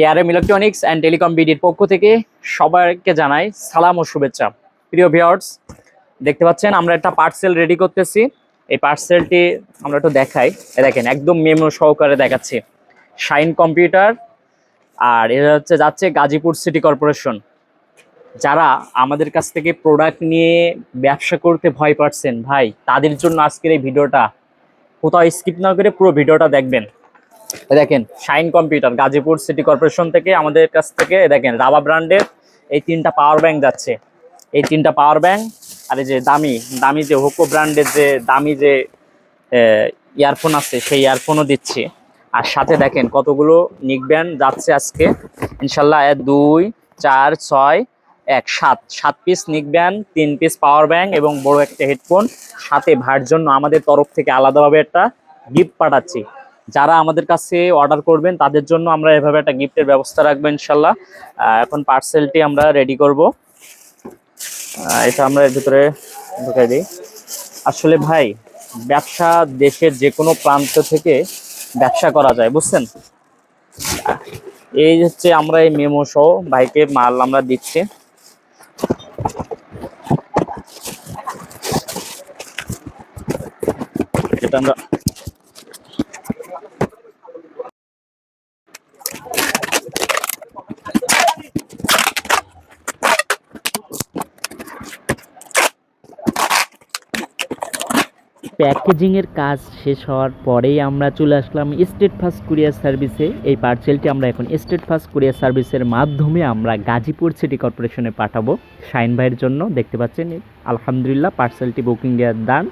ইয়ারএম electronics and telecom বিডির পক্ষ থেকে সবাইকে জানাই সালাম ও শুভেচ্ছা। প্রিয় ভিউয়ার্স, দেখতে পাচ্ছেন আমরা একটা পার্সেল রেডি করতেছি। এই পার্সেলটি আমরা একটু দেখাই। দেখেন, একদম মেমো সহকারে দেখাচ্ছি। শাইন কম্পিউটার আর এটা হচ্ছে যাচ্ছে গাজীপুর সিটি কর্পোরেশন যারা আমাদের কাছ থেকে প্রোডাক্ট নিয়ে ব্যবসা করতে ভয় পাচ্ছেন, ভাই, তাদের জন্য আজকের এই ভিডিওটা। কোথাও স্কিপ না করে পুরো ভিডিওটা দেখবেন। দেখেন shine computer Gazipur city corporation থেকে আমাদের কাছ থেকে দেখেন রাবা ব্র্যান্ডের এই তিনটা পাওয়ার ব্যাংক যাচ্ছে। এই তিনটা পাওয়ার ব্যাংক আর এই যে দামি দামি যে হোকো ব্র্যান্ডের যে দামি যে ইয়ারফোন আছে, সেই ইয়ারফোনও দিচ্ছি। আর সাথে দেখেন, কতগুলো নিক ব্যান্ড যাচ্ছে আজকে। ইনশাল্লাহ দুই, চার, ছয়, এক, সাত। সাত পিস নিক ব্যান্ড তিন পিস পাওয়ার ব্যাংক এবং বড় একটা হেডফোন সাথে ভার জন্য আমাদের তরফ থেকে আলাদাভাবে একটা গিফট পাঠাচ্ছি। যারা আমাদের কাছে অর্ডার করবেন, তাদের জন্য আমরা এভাবে একটা গিফটের ব্যবস্থা রাখব ইনশাল্লাহ। এখন পার্সেলটি আমরা রেডি করব। এটা আমরা এর ভিতরে ঢুকাই দিই। আসলে ভাই, ব্যবসা দেশের যে কোনো প্রান্ত থেকে ব্যবসা করা যায়, বুঝছেন? এই হচ্ছে আমরা এই মেমো সহ ভাইকে মাল আমরা দিচ্ছি। এটা আমরা প্যাকেজিংয়ের কাজ শেষ হওয়ার পরেই আমরা চলে আসলাম স্টেট ফাস্ট কুরিয়ার সার্ভিসে এই পার্সেলটি আমরা এখন স্টেট ফাস্ট কুরিয়ার সার্ভিসের মাধ্যমে আমরা গাজীপুর সিটি কর্পোরেশনে পাঠাবো। শাইন ভাইয়ের জন্য দেখতে পাচ্ছেন, আলহামদুলিল্লাহ পার্সেলটি বুকিং দেওয়ার দান।